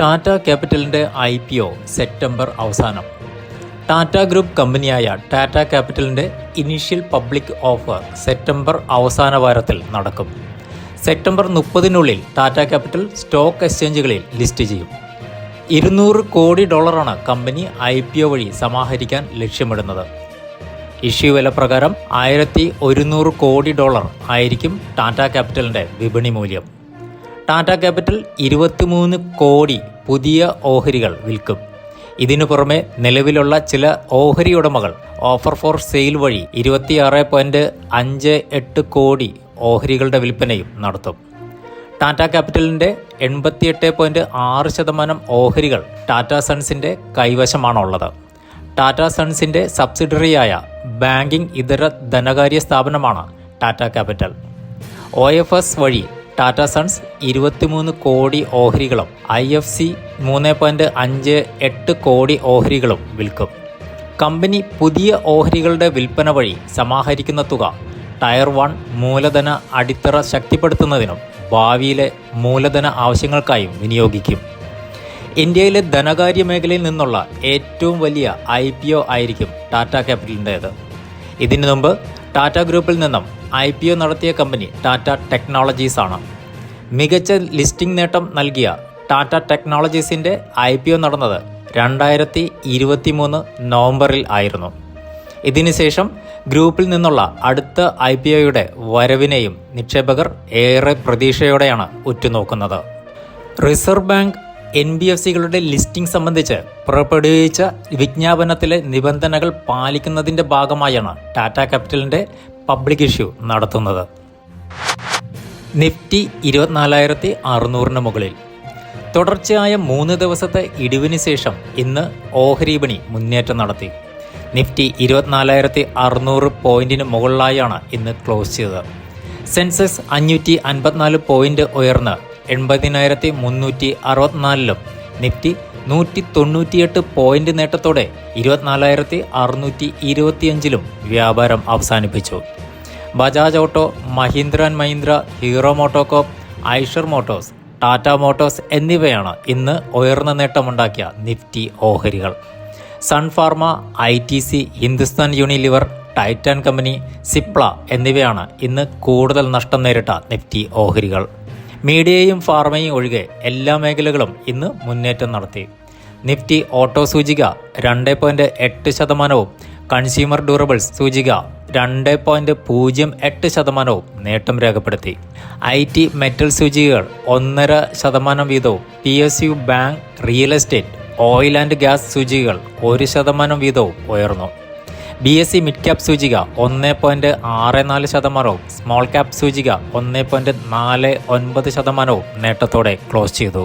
ടാറ്റ ക്യാപിറ്റലിന്റെ I P O September അവസാനം. Tata group കമ്പനിയായ ടാറ്റ ക്യാപിറ്റലിന്റെ ഇനീഷ്യൽ പബ്ലിക് ഓഫർ സെപ്റ്റംബർ അവസാന വാരത്തിൽ നടക്കും. സെപ്റ്റംബർ മുപ്പതിനുള്ളിൽ ടാറ്റ ക്യാപിറ്റൽ സ്റ്റോക്ക് എക്സ്ചേഞ്ചുകളിൽ ലിസ്റ്റ് ചെയ്യും. ഇരുന്നൂറ് കോടി ഡോളറാണ് കമ്പനി ഐ പി ഒ വഴി സമാഹരിക്കാൻ ലക്ഷ്യമിടുന്നത്. ഇഷ്യൂ വില പ്രകാരം ആയിരത്തി ഒരുന്നൂറ് കോടി ഡോളർ ആയിരിക്കും ടാറ്റ ക്യാപിറ്റലിന്റെ വിപണി മൂല്യം. ടാറ്റ ക്യാപിറ്റൽ ഇരുപത്തിമൂന്ന് കോടി പുതിയ ഓഹരികൾ വിൽക്കും. ഇതിനു പുറമെ നിലവിലുള്ള ചില ഓഹരി ഉടമകൾ ഓഫർ ഫോർ സെയിൽ വഴി ഇരുപത്തിയാറ് പോയിന്റ് അഞ്ച് എട്ട് കോടി ഓഹരികളുടെ വിൽപ്പനയും നടത്തും. ടാറ്റ ക്യാപിറ്റലിന്റെ എൺപത്തിയെട്ട് പോയിന്റ് ആറ് ശതമാനം ഓഹരികൾ ടാറ്റ സൺസിന്റെ കൈവശമാണുള്ളത്. ടാറ്റ സൺസിന്റെ സബ്സിഡറിയായ ബാങ്കിംഗ് ഇതര ധനകാര്യ സ്ഥാപനമാണ് Tata Capital. O F S വഴി ടാറ്റ സൺസ് ഇരുപത്തിമൂന്ന് കോടി ഓഹരികളും ഐ എഫ് സി മൂന്ന് പോയിന്റ് അഞ്ച് എട്ട് കോടി ഓഹരികളും വിൽക്കും. കമ്പനി പുതിയ ഓഹരികളുടെ വിൽപ്പന വഴി സമാഹരിക്കുന്ന തുക ടയർ വൺ മൂലധന അടിത്തറ ശക്തിപ്പെടുത്തുന്നതിനും ഭാവിയിലെ മൂലധന ആവശ്യങ്ങൾക്കായും വിനിയോഗിക്കും. ഇന്ത്യയിലെ ധനകാര്യ മേഖലയിൽ നിന്നുള്ള ഏറ്റവും വലിയ ഐ പി ഒ ആയിരിക്കും ടാറ്റ ക്യാപിറ്റലിന്റേത്. ഇതിനു മുമ്പ് ടാറ്റ ഗ്രൂപ്പിൽ നിന്നും ഐ പി ഒ നടത്തിയ കമ്പനി ടാറ്റ ടെക്നോളജീസ് ആണ്. മികച്ച ലിസ്റ്റിംഗ് നേട്ടം നൽകിയ ടാറ്റ ടെക്നോളജീസിന്റെ ഐ പി ഒ നടന്നത് രണ്ടായിരത്തി ഇരുപത്തി മൂന്ന് നവംബറിൽ ആയിരുന്നു. ഇതിനുശേഷം ഗ്രൂപ്പിൽ നിന്നുള്ള അടുത്ത ഐ പി ഒയുടെ വരവിനെയും നിക്ഷേപകർ ഏറെ പ്രതീക്ഷയോടെയാണ് ഉറ്റുനോക്കുന്നത്. Reserve bank N B F സികളുടെ listing സംബന്ധിച്ച് പുറപ്പെടുവിച്ച വിജ്ഞാപനത്തിലെ നിബന്ധനകൾ പാലിക്കുന്നതിന്റെ ഭാഗമായാണ് ടാറ്റ ക്യാപിറ്റലിന്റെ പബ്ലിക് ഇഷ്യൂ നടത്തുന്നത്. നിഫ്റ്റി ഇരുപത്തിനാലായിരത്തി അറുന്നൂറിന് മുകളിൽ. തുടർച്ചയായ മൂന്ന് ദിവസത്തെ ഇടിവിന് ശേഷം ഇന്ന് ഓഹരി വിപണി മുന്നേറ്റം നടത്തി. നിഫ്റ്റി ഇരുപത്തിനാലായിരത്തി അറുന്നൂറ് പോയിന്റിന് മുകളിലായാണ് ഇന്ന് ക്ലോസ് ചെയ്തത്. സെൻസെക്സ് അഞ്ഞൂറ്റി അൻപത്തിനാല് പോയിന്റ് ഉയർന്ന് എൺപതിനായിരത്തി മുന്നൂറ്റി അറുപത്തിനാലിലും നിഫ്റ്റി നൂറ്റി തൊണ്ണൂറ്റിയെട്ട് പോയിന്റ് നേട്ടത്തോടെ ഇരുപത്തിനാലായിരത്തി അറുന്നൂറ്റി ഇരുപത്തിയഞ്ചിലും വ്യാപാരം അവസാനിപ്പിച്ചു. Bajaj Auto Mahindra and Mahindra Hero MotoCorp Eicher Motors Tata Motors എന്നിവയാണ് ഇന്ന് ഉയർന്ന നേട്ടമുണ്ടാക്കിയ നിഫ്റ്റി ഓഹരികൾ. Sun Pharma I T C Hindustan Unilever Titan company Cipla എന്നിവയാണ് ഇന്ന് കൂടുതൽ നഷ്ടം നേരിട്ട നിഫ്റ്റി ഓഹരികൾ. മീഡിയയും ഫാർമയും ഒഴികെ എല്ലാ മേഖലകളും ഇന്ന് മുന്നേറ്റം നടത്തി. നിഫ്റ്റി ഓട്ടോ സൂചിക രണ്ട് പോയിന്റ് എട്ട് ശതമാനവും കൺസ്യൂമർ ഡ്യൂറബിൾസ് സൂചിക രണ്ട് പോയിന്റ് പൂജ്യം എട്ട് ശതമാനവും നേട്ടം രേഖപ്പെടുത്തി. ഐ ടി മെറ്റൽ സൂചികകൾ ഒന്നര ശതമാനം വീതവും P S U bank real estate oil and gas സൂചികകൾ ഒരു ശതമാനം വീതവും ഉയർന്നു. B S C mid cap സൂചിക ഒന്ന് പോയിന്റ് ആറ് നാല് ശതമാനവും സ്മോൾ ക്യാപ് സൂചിക ഒന്ന് പോയിന്റ് നാല് ഒൻപത് ശതമാനവും നേട്ടത്തോടെ ക്ലോസ് ചെയ്തു.